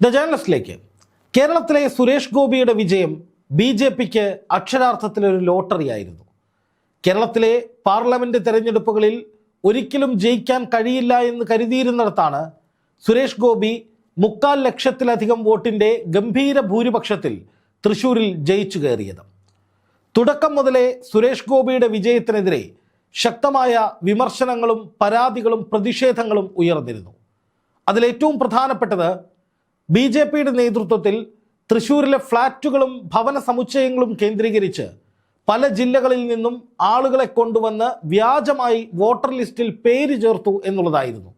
The ജേർണലിസ്റ്റിലേക്ക് കേരളത്തിലെ സുരേഷ് ഗോപിയുടെ വിജയം ബി ജെ പിക്ക് അക്ഷരാർത്ഥത്തിൽ ഒരു ലോട്ടറി ആയിരുന്നു കേരളത്തിലെ പാർലമെന്റ് തെരഞ്ഞെടുപ്പുകളിൽ ഒരിക്കലും ജയിക്കാൻ കഴിയില്ല എന്ന് കരുതിയിരുന്നിടത്താണ് സുരേഷ് ഗോപി മുക്കാൽ ലക്ഷത്തിലധികം വോട്ടിന്റെ ഗംഭീര ഭൂരിപക്ഷത്തിൽ തൃശൂരിൽ ജയിച്ചു കയറിയത്. തുടക്കം മുതലേ സുരേഷ് ഗോപിയുടെ വിജയത്തിനെതിരെ ശക്തമായ വിമർശനങ്ങളും പരാതികളും പ്രതിഷേധങ്ങളും ഉയർന്നിരുന്നു. അതിലേറ്റവും പ്രധാനപ്പെട്ടത് ബി ജെ പിയുടെ നേതൃത്വത്തിൽ തൃശൂരിലെ ഫ്ളാറ്റുകളും ഭവന സമുച്ചയങ്ങളും കേന്ദ്രീകരിച്ച് പല ജില്ലകളിൽ നിന്നും ആളുകളെ കൊണ്ടുവന്ന് വ്യാജമായി വോട്ടർ ലിസ്റ്റിൽ പേര് ചേർത്തു എന്നുള്ളതായിരുന്നു.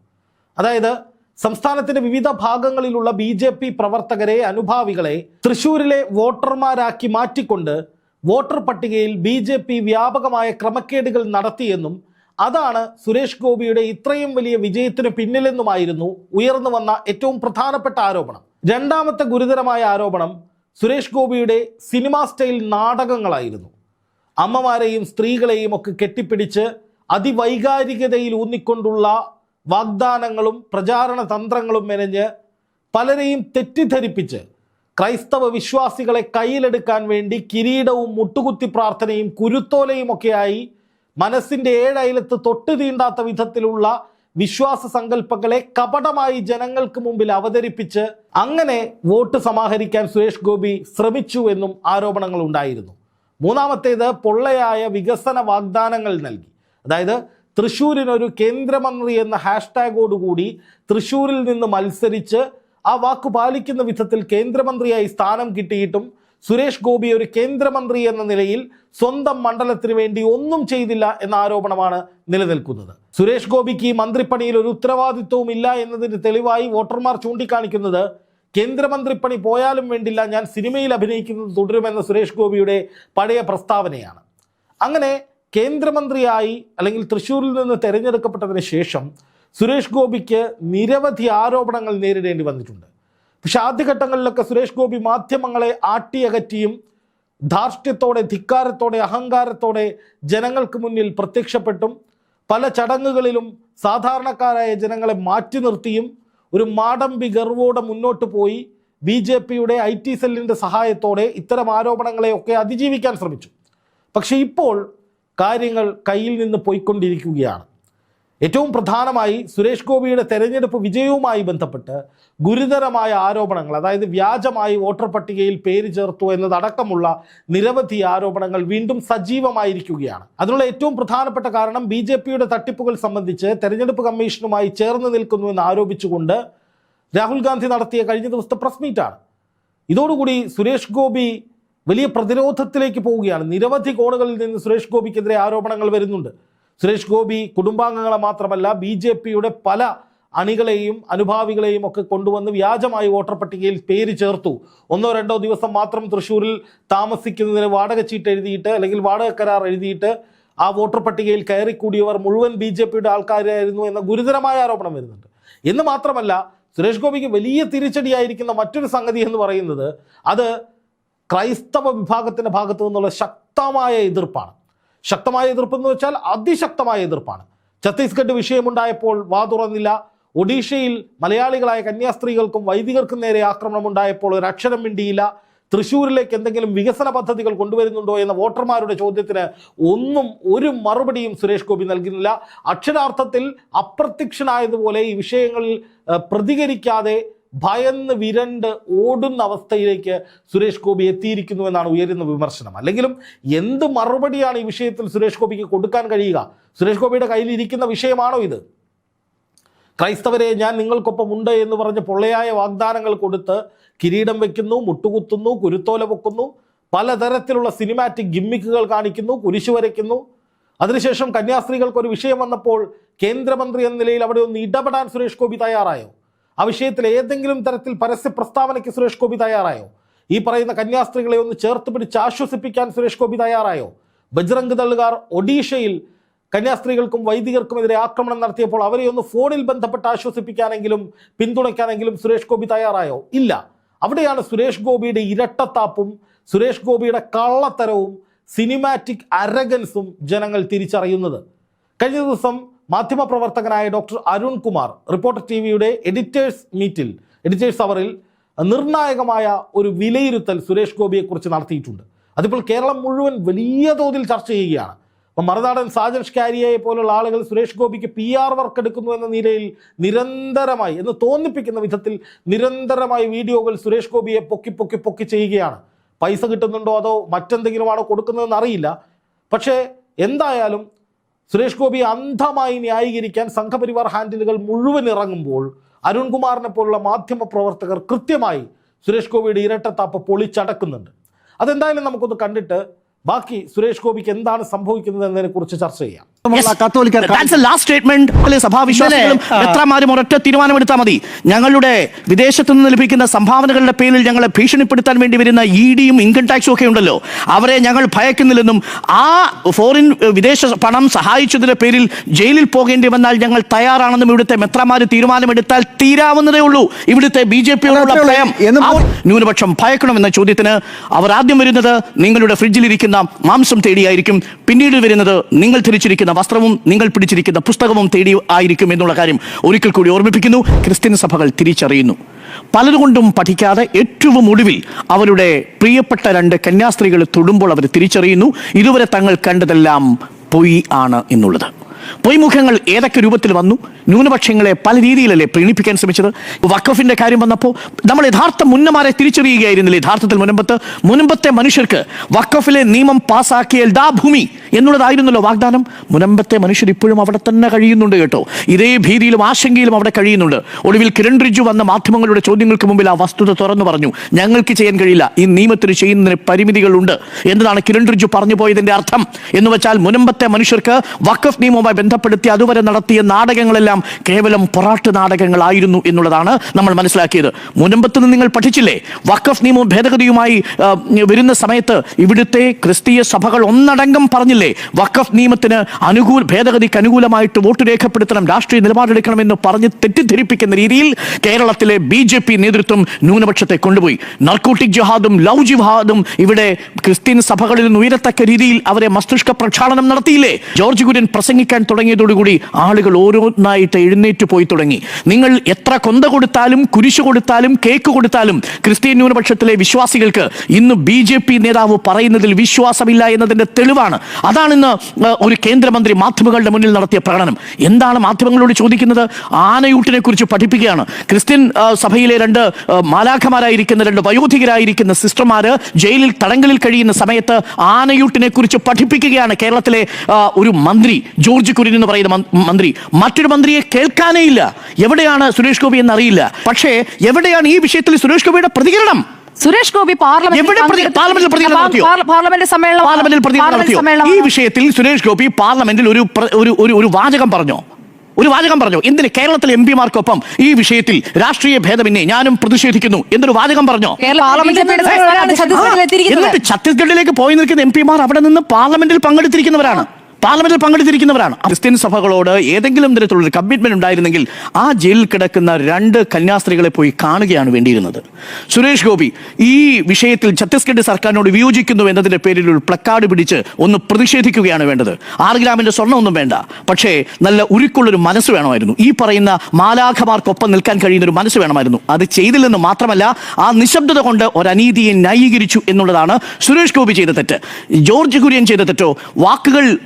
അതായത് സംസ്ഥാനത്തിന്റെ വിവിധ ഭാഗങ്ങളിലുള്ള ബി ജെ പി പ്രവർത്തകരെ അനുഭാവികളെ തൃശ്ശൂരിലെ വോട്ടർമാരാക്കി മാറ്റിക്കൊണ്ട് വോട്ടർ പട്ടികയിൽ ബി വ്യാപകമായ ക്രമക്കേടുകൾ നടത്തിയെന്നും അതാണ് സുരേഷ് ഗോപിയുടെ ഇത്രയും വലിയ വിജയത്തിന് പിന്നിലെന്നുമായിരുന്നു ഉയർന്നു വന്ന ഏറ്റവും പ്രധാനപ്പെട്ട ആരോപണം. രണ്ടാമത്തെ ഗുരുതരമായ ആരോപണം സുരേഷ് ഗോപിയുടെ സിനിമാ സ്റ്റൈൽ നാടകങ്ങളായിരുന്നു. അമ്മമാരെയും സ്ത്രീകളെയും ഒക്കെ കെട്ടിപ്പിടിച്ച് അതിവൈകാരികതയിൽ ഊന്നിക്കൊണ്ടുള്ള വാഗ്ദാനങ്ങളും പ്രചാരണ തന്ത്രങ്ങളും മെനഞ്ഞ് പലരെയും തെറ്റിദ്ധരിപ്പിച്ച് ക്രൈസ്തവ വിശ്വാസികളെ കയ്യിലെടുക്കാൻ വേണ്ടി കിരീടവും മുട്ടുകുത്തി പ്രാർത്ഥനയും കുരുത്തോലയും ഒക്കെയായി മനസ്സിന്റെ ഏഴയലത്ത് തൊട്ട് തീണ്ടാത്ത വിധത്തിലുള്ള വിശ്വാസ സങ്കല്പങ്ങളെ കപടമായി ജനങ്ങൾക്ക് മുമ്പിൽ അവതരിപ്പിച്ച് അങ്ങനെ വോട്ട് സമാഹരിക്കാൻ സുരേഷ് ഗോപി ശ്രമിച്ചു എന്നും ആരോപണങ്ങൾ ഉണ്ടായിരുന്നു. മൂന്നാമത്തേത് പൊള്ളയായ വികസന വാഗ്ദാനങ്ങൾ നൽകി. അതായത് തൃശ്ശൂരിനൊരു കേന്ദ്രമന്ത്രി എന്ന ഹാഷ്ടാഗോടുകൂടി തൃശ്ശൂരിൽ നിന്ന് മത്സരിച്ച് ആ വാക്ക് പാലിക്കുന്ന വിധത്തിൽ കേന്ദ്രമന്ത്രിയായി സ്ഥാനം കിട്ടിയിട്ടും സുരേഷ് ഗോപി ഒരു കേന്ദ്രമന്ത്രി എന്ന നിലയിൽ സ്വന്തം മണ്ഡലത്തിന് വേണ്ടി ഒന്നും ചെയ്തില്ല എന്ന ആരോപണമാണ് നിലനിൽക്കുന്നത്. സുരേഷ് ഗോപിക്ക് മന്ത്രിപ്പണിയിൽ ഒരു ഉത്തരവാദിത്വവും ഇല്ല എന്നതിന് തെളിവായി വോട്ടർമാർ ചൂണ്ടിക്കാണിക്കുന്നത് കേന്ദ്രമന്ത്രിപ്പണി പോയാലും വേണ്ടില്ല ഞാൻ സിനിമയിൽ അഭിനയിക്കുന്നത് തുടരുമെന്ന സുരേഷ് ഗോപിയുടെ പഴയ പ്രസ്താവനയാണ്. അങ്ങനെ കേന്ദ്രമന്ത്രിയായി അല്ലെങ്കിൽ തൃശ്ശൂരിൽ നിന്ന് തെരഞ്ഞെടുക്കപ്പെട്ടതിന് ശേഷം സുരേഷ് ഗോപിക്ക് നിരവധി ആരോപണങ്ങൾ നേരിടേണ്ടി വന്നിട്ടുണ്ട്. പക്ഷെ ആദ്യഘട്ടങ്ങളിലൊക്കെ സുരേഷ് ഗോപി മാധ്യമങ്ങളെ ആട്ടിയകറ്റിയും ധാർഷ്ട്യത്തോടെ ധിക്കാരത്തോടെ അഹങ്കാരത്തോടെ ജനങ്ങൾക്ക് മുന്നിൽ പ്രത്യക്ഷപ്പെട്ടും പല ചടങ്ങുകളിലും സാധാരണക്കാരായ ജനങ്ങളെ മാറ്റി നിർത്തിയും ഒരു മാടമ്പി ഗർവോടെ മുന്നോട്ട് പോയി ബി ജെ പിയുടെ ഐ ടി സെല്ലിന്റെ സഹായത്തോടെ ഇത്തരം ആരോപണങ്ങളെയൊക്കെ അതിജീവിക്കാൻ ശ്രമിച്ചു. പക്ഷേ ഇപ്പോൾ കാര്യങ്ങൾ കയ്യിൽ നിന്ന് പോയിക്കൊണ്ടിരിക്കുകയാണ്. ഏറ്റവും പ്രധാനമായി സുരേഷ് ഗോപിയുടെ തെരഞ്ഞെടുപ്പ് വിജയവുമായി ബന്ധപ്പെട്ട് ഗുരുതരമായ ആരോപണങ്ങൾ അതായത് വ്യാജമായി വോട്ടർ പട്ടികയിൽ പേര് ചേർത്തു എന്നതടക്കമുള്ള നിരവധി ആരോപണങ്ങൾ വീണ്ടും സജീവമായിരിക്കുകയാണ്. അതിനുള്ള ഏറ്റവും പ്രധാനപ്പെട്ട കാരണം ബി ജെ പിയുടെ തട്ടിപ്പുകൾ സംബന്ധിച്ച് തെരഞ്ഞെടുപ്പ് കമ്മീഷനുമായി ചേർന്ന് നിൽക്കുന്നു എന്ന് ആരോപിച്ചുകൊണ്ട് രാഹുൽ ഗാന്ധി നടത്തിയ കഴിഞ്ഞ ദിവസത്തെ പ്രസ് മീറ്റാണ്. ഇതോടുകൂടി സുരേഷ് ഗോപി വലിയ പ്രതിരോധത്തിലേക്ക് പോവുകയാണ്. നിരവധി കോണുകളിൽ നിന്ന് സുരേഷ് ഗോപിക്കെതിരെ ആരോപണങ്ങൾ വരുന്നുണ്ട്. സുരേഷ് ഗോപി കുടുംബാംഗങ്ങളെ മാത്രമല്ല ബി ജെ പിയുടെ പല അണികളെയും അനുഭാവികളെയും ഒക്കെ കൊണ്ടുവന്ന് വ്യാജമായി വോട്ടർ പട്ടികയിൽ പേര് ചേർത്തു. ഒന്നോ രണ്ടോ ദിവസം മാത്രം തൃശ്ശൂരിൽ താമസിക്കുന്നതിന് വാടക ചീട്ട് എഴുതിയിട്ട് അല്ലെങ്കിൽ വാടക കരാർ എഴുതിയിട്ട് ആ വോട്ടർ പട്ടികയിൽ കയറിക്കൂടിയവർ മുഴുവൻ ബി ജെ പിയുടെ ആൾക്കാരായിരുന്നു എന്ന ഗുരുതരമായ ആരോപണം വരുന്നുണ്ട്. എന്ന് മാത്രമല്ല സുരേഷ് ഗോപിക്ക് വലിയ തിരിച്ചടിയായിരിക്കുന്ന മറ്റൊരു സംഗതി എന്ന് പറയുന്നത് അത് ക്രൈസ്തവ വിഭാഗത്തിന്റെ ഭാഗത്തു നിന്നുള്ള ശക്തമായ എതിർപ്പാണ്. ശക്തമായ എതിർപ്പ് എന്ന് വെച്ചാൽ അതിശക്തമായ എതിർപ്പാണ്. ഛത്തീസ്ഗഡ് വിഷയമുണ്ടായപ്പോൾ വാ തുറന്നില്ല. ഒഡീഷയിൽ മലയാളികളായ കന്യാസ്ത്രീകൾക്കും വൈദികർക്കും നേരെ ആക്രമണം ഉണ്ടായപ്പോൾ ഒരു അക്ഷരം മിണ്ടിയില്ല. തൃശ്ശൂരിലേക്ക് എന്തെങ്കിലും വികസന പദ്ധതികൾ കൊണ്ടുവരുന്നുണ്ടോ എന്ന വോട്ടർമാരുടെ ചോദ്യത്തിന് ഒന്നും ഒരു മറുപടിയും സുരേഷ് ഗോപി നൽകുന്നില്ല അക്ഷരാർത്ഥത്തിൽ അപ്രത്യക്ഷനായതുപോലെ ഈ വിഷയങ്ങളിൽ പ്രതികരിക്കാതെ ഭയന്ന് വിരണ്ട് ഓടുന്ന അവസ്ഥയിലേക്ക് സുരേഷ് ഗോപി എത്തിയിരിക്കുന്നു എന്നാണ് ഉയരുന്ന വിമർശനം. അല്ലെങ്കിലും എന്ത് മറുപടിയാണ് ഈ വിഷയത്തിൽ സുരേഷ് ഗോപിക്ക് കൊടുക്കാൻ കഴിയുക? സുരേഷ് ഗോപിയുടെ കയ്യിൽ ഇരിക്കുന്ന വിഷയമാണോ ഇത്? ക്രൈസ്തവരെ ഞാൻ നിങ്ങൾക്കൊപ്പം ഉണ്ട് എന്ന് പറഞ്ഞ് പൊള്ളയായ വാഗ്ദാനങ്ങൾ കൊടുത്ത് കിരീടം വെക്കുന്നു മുട്ടുകുത്തുന്നു കുരുത്തോല പൊക്കുന്നു പലതരത്തിലുള്ള സിനിമാറ്റിക് ഗിമ്മിക്കുകൾ കാണിക്കുന്നു കുരിശു വരയ്ക്കുന്നു. അതിനുശേഷം കന്യാസ്ത്രീകൾക്ക് ഒരു വിഷയം വന്നപ്പോൾ കേന്ദ്രമന്ത്രി എന്ന നിലയിൽ അവിടെ ഒന്ന് ഇടപെടാൻ സുരേഷ് ഗോപി തയ്യാറായോ? ആ വിഷയത്തിൽ ഏതെങ്കിലും തരത്തിൽ പരസ്യ പ്രസ്താവനയ്ക്ക് സുരേഷ് ഗോപി തയ്യാറായോ? ഈ പറയുന്ന കന്യാസ്ത്രീകളെ ഒന്ന് ചേർത്ത് പിടിച്ച് ആശ്വസിപ്പിക്കാൻ സുരേഷ് ഗോപി തയ്യാറായോ? ബജ്രംഗ് ദളുകാർ ഒഡീഷയിൽ കന്യാസ്ത്രീകൾക്കും വൈദികർക്കുമെതിരെ ആക്രമണം നടത്തിയപ്പോൾ അവരെ ഒന്ന് ഫോണിൽ ബന്ധപ്പെട്ട് ആശ്വസിപ്പിക്കാനെങ്കിലും പിന്തുണയ്ക്കാനെങ്കിലും സുരേഷ് ഗോപി തയ്യാറായോ? ഇല്ല. അവിടെയാണ് സുരേഷ് ഗോപിയുടെ ഇരട്ടത്താപ്പും സുരേഷ് ഗോപിയുടെ കള്ളത്തരവും സിനിമാറ്റിക് അരഗൻസും ജനങ്ങൾ തിരിച്ചറിയുന്നത്. കഴിഞ്ഞ ദിവസം മാധ്യമപ്രവർത്തകനായ doctor Arun Kumar reporter T വിയുടെ എഡിറ്റേഴ്സ് മീറ്റിൽ എഡിറ്റേഴ്സ് അവറിൽ നിർണായകമായ ഒരു വിലയിരുത്തൽ സുരേഷ് ഗോപിയെക്കുറിച്ച് നടത്തിയിട്ടുണ്ട്. അതിപ്പോൾ കേരളം മുഴുവൻ വലിയ തോതിൽ ചർച്ച ചെയ്യുകയാണ്. അപ്പം മറുനാടൻ സാജൻ ഷ്കാരിയെ പോലുള്ള ആളുകൾ സുരേഷ് ഗോപിക്ക് പി ആർ വർക്ക് എടുക്കുന്നു എന്ന നിലയിൽ നിരന്തരമായി എന്ന് തോന്നിപ്പിക്കുന്ന വിധത്തിൽ നിരന്തരമായി വീഡിയോകൾ സുരേഷ് ഗോപിയെ പൊക്കി പൊക്കി പൊക്കി ചെയ്യുകയാണ്. പൈസ കിട്ടുന്നുണ്ടോ അതോ മറ്റെന്തെങ്കിലുമാണോ കൊടുക്കുന്നതെന്ന് അറിയില്ല. പക്ഷേ എന്തായാലും സുരേഷ് ഗോപി അന്ധമായി ന്യായീകരിക്കാൻ സംഘപരിവാർ ഹാൻഡിലുകൾ മുഴുവൻ ഇറങ്ങുമ്പോൾ അരുൺകുമാറിനെ പോലുള്ള മാധ്യമ പ്രവർത്തകർ കൃത്യമായി സുരേഷ് ഗോപിയുടെ ഇരട്ടത്താപ്പ് പൊളിച്ചടക്കുന്നുണ്ട്. അതെന്തായാലും നമുക്കൊന്ന് കണ്ടിട്ട് ബാക്കി സുരേഷ് ഗോപിക്ക് എന്താണ് സംഭവിക്കുന്നത് എന്നതിനെക്കുറിച്ച് ചർച്ച ചെയ്യാം. സഭാവിശ്വാസികളും ഒരൊറ്റ തീരുമാനമെടുത്താൽ മതി. ഞങ്ങളുടെ വിദേശത്തു നിന്ന് ലഭിക്കുന്ന സംഭാവനകളുടെ പേരിൽ ഞങ്ങളെ ഭീഷണിപ്പെടുത്താൻ വേണ്ടി വരുന്ന ഇ ഡിയും ഇൻകം ടാക്സും ഒക്കെ ഉണ്ടല്ലോ. അവരെ ഞങ്ങൾ ഭയക്കുന്നില്ലെന്നും ആ ഫോറിൻ വിദേശ പണം സഹായിച്ചതിന്റെ പേരിൽ ജയിലിൽ പോകേണ്ടി വന്നാൽ ഞങ്ങൾ തയ്യാറാണെന്നും ഇവിടുത്തെ മെത്രമാര് തീരുമാനമെടുത്താൽ തീരാവുന്നതേ ഉള്ളൂ. ഇവിടുത്തെ ബി ജെ പിയോടുള്ള ഭയം. ന്യൂനപക്ഷം ഭയക്കണമെന്ന ചോദ്യത്തിന് അവർ ആദ്യം വരുന്നത് നിങ്ങളുടെ ഫ്രിഡ്ജിലിരിക്കുന്ന മാംസം തേടിയായിരിക്കും. പിന്നീട് വരുന്നത് നിങ്ങൾ ധരിച്ചിരിക്കുന്ന വസ്ത്രവും നിങ്ങൾ പിടിച്ചിരിക്കുന്ന പുസ്തകവും തേടി ആയിരിക്കും എന്നുള്ള കാര്യം ഒരിക്കൽ കൂടി ഓർമ്മിപ്പിക്കുന്നു. ക്രിസ്ത്യൻ സഭകൾ തിരിച്ചറിയുന്നു. പലതുകൊണ്ടും പഠിക്കാതെ ഏറ്റവും ഒടുവിൽ അവരുടെ പ്രിയപ്പെട്ട രണ്ട് കന്യാസ്ത്രീകൾ തൊടുമ്പോൾ അവർ തിരിച്ചറിയുന്നു. ഇതുവരെ തങ്ങൾ കണ്ടതെല്ലാം പൊയ് ആണ് എന്നുള്ളത്. പൊയ്മുഖങ്ങൾ ഏതൊക്കെ രൂപത്തിൽ വന്നു? ന്യൂനപക്ഷങ്ങളെ പല രീതിയിലല്ലേ പ്രീണിപ്പിക്കാൻ ശ്രമിച്ചത്? വക്കഫിന്റെ കാര്യം വന്നപ്പോൾ നമ്മൾ യഥാർത്ഥ മുന്നമാരെ തിരിച്ചറിയുകയായിരുന്നില്ല യഥാർത്ഥത്തിൽ മുൻപത്ത് മുൻപത്തെ മനുഷ്യർക്ക് വക്കഫിലെ നിയമം പാസാക്കിയ ദാ ഭൂമി. എന്നുള്ളതായിരുന്നല്ലോ വാഗ്ദാനം. മുനമ്പത്തെ മനുഷ്യർ ഇപ്പോഴും അവിടെ തന്നെ കഴിയുന്നുണ്ട് കേട്ടോ. ഇതേ ഭീതിയിലും ആശങ്കയിലും അവിടെ കഴിയുന്നുണ്ട്. ഒടുവിൽ കിരൺ റിജു വന്ന മാധ്യമങ്ങളുടെ ചോദ്യങ്ങൾക്ക് മുമ്പിൽ ആ വസ്തുത തുറന്നു പറഞ്ഞു. ഞങ്ങൾക്ക് ചെയ്യാൻ കഴിയില്ല. ഈ നിയമത്തിന് ചെയ്യുന്നതിന് പരിമിതികളുണ്ട് എന്നതാണ് കിരൺ റിജു പറഞ്ഞു പോയതിന്റെ അർത്ഥം. എന്ന് വെച്ചാൽ മുനമ്പത്തെ മനുഷ്യർക്ക് വഖഫ് നിയമവുമായി ബന്ധപ്പെടുത്തി അതുവരെ നടത്തിയ നാടകങ്ങളെല്ലാം കേവലം പൊറാട്ട് നാടകങ്ങളായിരുന്നു എന്നുള്ളതാണ് നമ്മൾ മനസ്സിലാക്കിയത്. മുനമ്പത്ത് നിന്ന് നിങ്ങൾ പഠിച്ചില്ലേ? വഖഫ് നിയമവും ഭേദഗതിയുമായി വരുന്ന സമയത്ത് ഇവിടുത്തെ ക്രിസ്തീയ സഭകൾ ഒന്നടങ്കം പറഞ്ഞില്ലേ? വഖഫ് നിയമത്തിന് അനുകൂല ഭേദഗതിക്ക് അനുകൂലമായിട്ട് വോട്ട് രേഖപ്പെടുത്തണം രാഷ്ട്രീയ നിലപാടെടുക്കണമെന്ന് പറഞ്ഞ് തെറ്റിദ്ധരിപ്പിക്കുന്ന രീതിയിൽ കേരളത്തിലെ ബി ജെ പി നേതൃത്വം ന്യൂനപക്ഷത്തെ കൊണ്ടുപോയി. നർക്കോട്ടിക് ജിഹാദും ലവ് ജിഹാദും ഇവിടെ ക്രിസ്ത്യൻ സഭകളിൽ നിന്ന് ഉയരത്തക്ക രീതിയിൽ അവരെ മസ്തിഷ്ക പ്രക്ഷാളനം നടത്തിയില്ലേ? ജോർജ് കുര്യൻ പ്രസംഗിക്കാൻ തുടങ്ങിയതോടുകൂടി ആളുകൾ ഓരോന്നായിട്ട് എഴുന്നേറ്റ് പോയി തുടങ്ങി. നിങ്ങൾ എത്ര കൊന്ത കൊടുത്താലും കുരിശ് കൊടുത്താലും കേക്ക് കൊടുത്താലും ക്രിസ്ത്യൻ ന്യൂനപക്ഷത്തിലെ വിശ്വാസികൾക്ക് ഇന്ന് ബി നേതാവ് പറയുന്നതിൽ വിശ്വാസമില്ല എന്നതിന്റെ തെളിവാണ്. അതാണ് ഇന്ന് ഒരു കേന്ദ്രമന്ത്രി മാധ്യമങ്ങളുടെ മുന്നിൽ നടത്തിയ പ്രകടനം. എന്താണ് മാധ്യമങ്ങളോട് ചോദിക്കുന്നത്? ആനയൂട്ടിനെ കുറിച്ച് പഠിപ്പിക്കുകയാണ്. ക്രിസ്ത്യൻ സഭയിലെ രണ്ട് മാലാഖമാരായിരിക്കുന്ന രണ്ട് വയോധികരായിരിക്കുന്ന സിസ്റ്റർമാര് ജയിലിൽ തടങ്കലിൽ കഴിയുന്ന സമയത്ത് ആനയൂട്ടിനെ കുറിച്ച് പഠിപ്പിക്കുകയാണ് കേരളത്തിലെ ഒരു മന്ത്രി ജോർജ് കുര്യൻ എന്ന് പറയുന്ന മന്ത്രി. മറ്റൊരു മന്ത്രിയെ കേൾക്കാനേ ഇല്ല. എവിടെയാണ് സുരേഷ് ഗോപി എന്നറിയില്ല. പക്ഷേ എവിടെയാണ് ഈ വിഷയത്തിൽ സുരേഷ് ഗോപിയുടെ പ്രതികരണം? സുരേഷ് ഗോപി പാർലമെന്റ് ഈ വിഷയത്തിൽ സുരേഷ് ഗോപി പാർലമെന്റിൽ ഒരു ഒരു വാചകം പറഞ്ഞു? ഒരു വാചകം പറഞ്ഞു? എന്തിന് കേരളത്തിലെ എം പിമാർക്കൊപ്പം ഈ വിഷയത്തിൽ രാഷ്ട്രീയ ഭേദമിന്നെ ഞാനും പ്രതിഷേധിക്കുന്നു എന്നൊരു വാചകം പറഞ്ഞു. എന്നിട്ട് ഛത്തീസ്ഗഡിലേക്ക് പോയി നിൽക്കുന്ന എം പിമാർ അവിടെ നിന്ന് പാർലമെന്റിൽ പങ്കെടുത്തിരിക്കുന്നവരാണ്. പാർലമെന്റിൽ പങ്കെടുത്തിരിക്കുന്നവരാണ്. ക്രിസ്ത്യൻ സഭകളോട് ഏതെങ്കിലും തരത്തിലുള്ള കമ്മിറ്റ്മെന്റ് ഉണ്ടായിരുന്നെങ്കിൽ ആ ജയിലിൽ കിടക്കുന്ന രണ്ട് കന്യാസ്ത്രീകളെ പോയി കാണുകയാണ് വേണ്ടിയിരുന്നത്. സുരേഷ് ഗോപി ഈ വിഷയത്തിൽ ഛത്തീസ്ഗഡ് സർക്കാരിനോട് വിയോജിക്കുന്നു എന്നതിന്റെ പേരിൽ ഒരു പ്ലക്കാർഡ് പിടിച്ച് ഒന്ന് പ്രതിഷേധിക്കുകയാണ് വേണ്ടത്. ആറ് ഗ്രാമിന്റെ സ്വർണമൊന്നും വേണ്ട. പക്ഷേ നല്ല ഉരുക്കുള്ളൊരു മനസ്സ് വേണമായിരുന്നു. ഈ പറയുന്ന മാലാഖമാർക്കൊപ്പം നിൽക്കാൻ കഴിയുന്ന ഒരു മനസ്സ് വേണമായിരുന്നു. അത് ചെയ്തില്ലെന്ന് മാത്രമല്ല ആ നിശബ്ദത കൊണ്ട് ഒരു അനീതിയെ ന്യായീകരിച്ചു എന്നുള്ളതാണ് സുരേഷ് ഗോപി ചെയ്ത തെറ്റ്. ജോർജ് കുര്യൻ ചെയ്ത തെറ്റോ? വാക്കുകൾ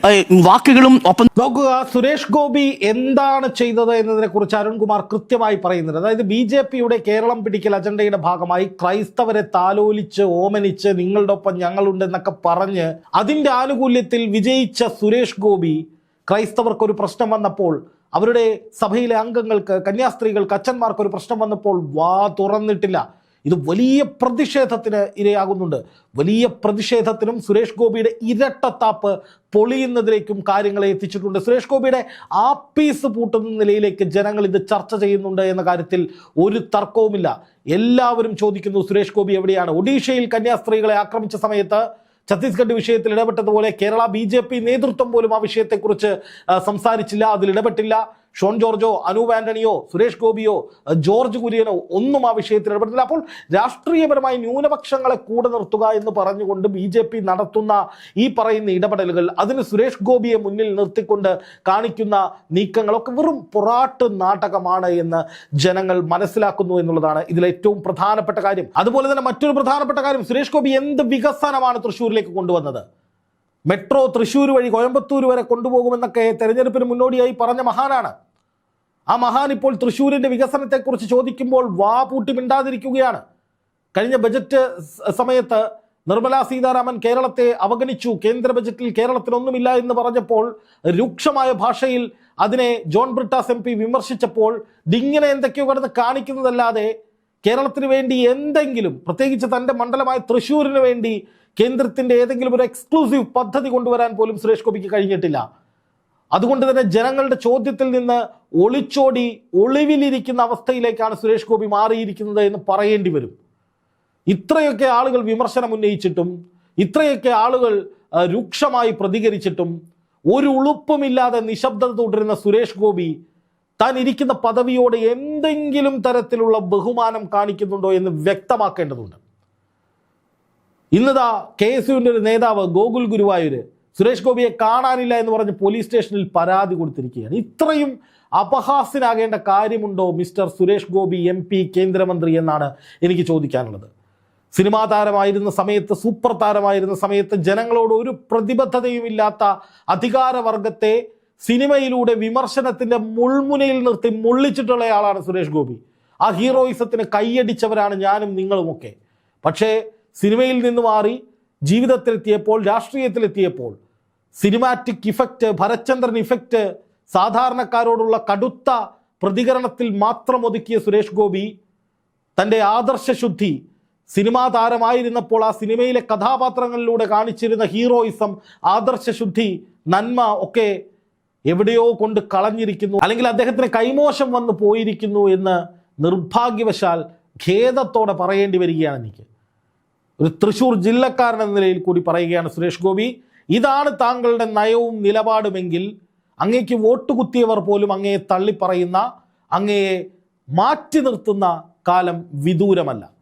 വാക്കുകളും ഒപ്പം നോക്കുക സുരേഷ് ഗോപി എന്താണ് ചെയ്തത് എന്നതിനെ കുറിച്ച് അരുൺകുമാർ കൃത്യമായി പറയുന്നുണ്ട്. അതായത് ബി ജെ പിയുടെ കേരളം പിടിക്കൽ അജണ്ടയുടെ ഭാഗമായി ക്രൈസ്തവരെ താലോലിച്ച് ഓമനിച്ച് നിങ്ങളുടെ ഒപ്പം ഞങ്ങളുണ്ട് എന്നൊക്കെ പറഞ്ഞ് അതിന്റെ ആനുകൂല്യത്തിൽ വിജയിച്ച സുരേഷ് ഗോപി ക്രൈസ്തവർക്ക് ഒരു പ്രശ്നം വന്നപ്പോൾ അവരുടെ സഭയിലെ അംഗങ്ങൾക്ക് കന്യാസ്ത്രീകൾക്ക് അച്ഛന്മാർക്ക് ഒരു പ്രശ്നം വന്നപ്പോൾ വാ തുറന്നിട്ടില്ല. ഇത് വലിയ പ്രതിഷേധത്തിന് ഇരയാകുന്നുണ്ട്. വലിയ പ്രതിഷേധത്തിനും സുരേഷ് ഗോപിയുടെ ഇരട്ടത്താപ്പ് പൊളിയുന്നതിലേക്കും കാര്യങ്ങളെ എത്തിച്ചിട്ടുണ്ട്. സുരേഷ് ഗോപിയുടെ ആപ്പീസ് പൂട്ടുന്ന നിലയിലേക്ക് ജനങ്ങൾ ഇത് ചർച്ച ചെയ്യുന്നുണ്ട് എന്ന കാര്യത്തിൽ ഒരു തർക്കവുമില്ല. എല്ലാവരും ചോദിക്കുന്നു സുരേഷ് ഗോപി എവിടെയാണ്? ഒഡീഷയിൽ കന്യാസ്ത്രീകളെ ആക്രമിച്ച സമയത്ത് ഛത്തീസ്ഗഡ് വിഷയത്തിൽ ഇടപെട്ടതുപോലെ കേരള ബി നേതൃത്വം പോലും ആ വിഷയത്തെക്കുറിച്ച് സംസാരിച്ചില്ല. അതിൽ ഇടപെട്ടില്ല. ഷോൺ ജോർജോ അനൂപ് ആന്റണിയോ സുരേഷ് ഗോപിയോ ജോർജ് കുര്യനോ ഒന്നും ആ വിഷയത്തിൽ ഇടപെട്ടില്ല. അപ്പോൾ രാഷ്ട്രീയപരമായി ന്യൂനപക്ഷങ്ങളെ കൂടെ നിർത്തുക എന്ന് പറഞ്ഞുകൊണ്ട് ബി ജെ പി നടത്തുന്ന ഈ പറയുന്ന ഇടപെടലുകൾ അതിന് സുരേഷ് ഗോപിയെ മുന്നിൽ നിർത്തിക്കൊണ്ട് കാണിക്കുന്ന നീക്കങ്ങളൊക്കെ വെറും പൊറാട്ട് നാടകമാണ് എന്ന് ജനങ്ങൾ മനസ്സിലാക്കുന്നു എന്നുള്ളതാണ് ഇതിലെ ഏറ്റവും പ്രധാനപ്പെട്ട കാര്യം. അതുപോലെ തന്നെ മറ്റൊരു പ്രധാനപ്പെട്ട കാര്യം സുരേഷ് ഗോപി എന്ത് വികസനമാണ് തൃശ്ശൂരിലേക്ക് കൊണ്ടുവന്നത്? മെട്രോ തൃശ്ശൂർ വഴി കോയമ്പത്തൂർ വരെ കൊണ്ടുപോകുമെന്നൊക്കെ തെരഞ്ഞെടുപ്പിന് മുന്നോടിയായി പറഞ്ഞ മഹാനാണ്. ആ മഹാൻ ഇപ്പോൾ തൃശ്ശൂരിന്റെ വികസനത്തെക്കുറിച്ച് ചോദിക്കുമ്പോൾ വാ പൂട്ടി മിണ്ടാതിരിക്കുകയാണ്. കഴിഞ്ഞ ബജറ്റ് സമയത്ത് നിർമ്മലാ സീതാരാമൻ കേരളത്തെ അവഗണിച്ചു. കേന്ദ്ര ബജറ്റിൽ കേരളത്തിനൊന്നുമില്ല എന്ന് പറഞ്ഞപ്പോൾ രൂക്ഷമായ ഭാഷയിൽ അതിനെ ജോൺ ബ്രിട്ടാസ് എം പി വിമർശിച്ചപ്പോൾ ഇതിങ്ങനെ എന്തൊക്കെയോ കിടന്ന് കാണിക്കുന്നതല്ലാതെ കേരളത്തിന് വേണ്ടി എന്തെങ്കിലും പ്രത്യേകിച്ച് തന്റെ മണ്ഡലമായ തൃശ്ശൂരിന് വേണ്ടി കേന്ദ്രത്തിന്റെ ഏതെങ്കിലും ഒരു എക്സ്ക്ലൂസീവ് പദ്ധതി കൊണ്ടുവരാൻ പോലും സുരേഷ് ഗോപിക്ക് കഴിഞ്ഞിട്ടില്ല. അതുകൊണ്ട് തന്നെ ജനങ്ങളുടെ ചോദ്യത്തിൽ നിന്ന് ഒളിച്ചോടി ഒളിവിലിരിക്കുന്ന അവസ്ഥയിലേക്കാണ് സുരേഷ് ഗോപി മാറിയിരിക്കുന്നത് എന്ന് പറയേണ്ടി വരും. ഇത്രയൊക്കെ ആളുകൾ വിമർശനം ഉന്നയിച്ചിട്ടും ഇത്രയൊക്കെ ആളുകൾ രൂക്ഷമായി പ്രതികരിച്ചിട്ടും ഒരു ഉളുപ്പുമില്ലാതെ നിശബ്ദത തുടരുന്ന സുരേഷ് ഗോപി താൻ ഇരിക്കുന്ന പദവിയോട് എന്തെങ്കിലും തരത്തിലുള്ള ബഹുമാനം കാണിക്കുന്നുണ്ടോ എന്ന് വ്യക്തമാക്കേണ്ടതുണ്ട്. ഇന്നതാ കെ എസ് യുവിന്റെ ഒരു നേതാവ് ഗോകുൽ ഗുരുവായൂർ സുരേഷ് ഗോപിയെ കാണാനില്ല എന്ന് പറഞ്ഞ് പോലീസ് സ്റ്റേഷനിൽ പരാതി കൊടുത്തിരിക്കുകയാണ്. ഇത്രയും അപഹാസ്യനാകേണ്ട കാര്യമുണ്ടോ mister Suresh Gopi M P കേന്ദ്രമന്ത്രി എന്നാണ് എനിക്ക് ചോദിക്കാനുള്ളത്. സിനിമാ താരമായിരുന്ന സമയത്ത് സൂപ്പർ താരമായിരുന്ന സമയത്ത് ജനങ്ങളോട് ഒരു പ്രതിബദ്ധതയുമില്ലാത്ത അധികാരവർഗത്തെ സിനിമയിലൂടെ വിമർശനത്തിന്റെ മുൾമുനയിൽ നിർത്തി മുള്ളിച്ചിട്ടുള്ള ആളാണ് സുരേഷ് ഗോപി. ആ ഹീറോയിസത്തിന് കൈയടിച്ചവരാണ് ഞാനും നിങ്ങളുമൊക്കെ. പക്ഷേ സിനിമയിൽ നിന്ന് മാറി ജീവിതത്തിലെത്തിയപ്പോൾ രാഷ്ട്രീയത്തിലെത്തിയപ്പോൾ സിനിമാറ്റിക് ഇഫക്റ്റ് ഭരചന്ദ്രൻ ഇഫക്റ്റ് സാധാരണക്കാരോടുള്ള കടുത്ത പ്രതികരണത്തിൽ മാത്രം ഒതുക്കിയ സുരേഷ് ഗോപി തന്റെ ആദർശശുദ്ധി സിനിമാ താരമായിരുന്നപ്പോൾ ആ സിനിമയിലെ കഥാപാത്രങ്ങളിലൂടെ കാണിച്ചിരുന്ന ഹീറോയിസം ആദർശശുദ്ധി നന്മ ഒക്കെ എവിടെയോ കൊണ്ട് കളഞ്ഞിരിക്കുന്നു. അല്ലെങ്കിൽ അദ്ദേഹത്തിന് കൈമോശം വന്നു പോയിരിക്കുന്നു എന്ന് നിർഭാഗ്യവശാൽ ഖേദത്തോടെ പറയേണ്ടി വരികയാണ് എനിക്ക്. ഒരു തൃശൂർ ജില്ലക്കാരൻ എന്ന നിലയിൽ കൂടി പറയുകയാണ് സുരേഷ് ഗോപി ഇതാണ് താങ്കളുടെ നയവും നിലപാടുമെങ്കിൽ അങ്ങേക്ക് വോട്ട് കുത്തിയവർ പോലും അങ്ങയെ തള്ളിപ്പറയുന്ന അങ്ങയെ മാറ്റി നിർത്തുന്ന കാലം വിദൂരമല്ല.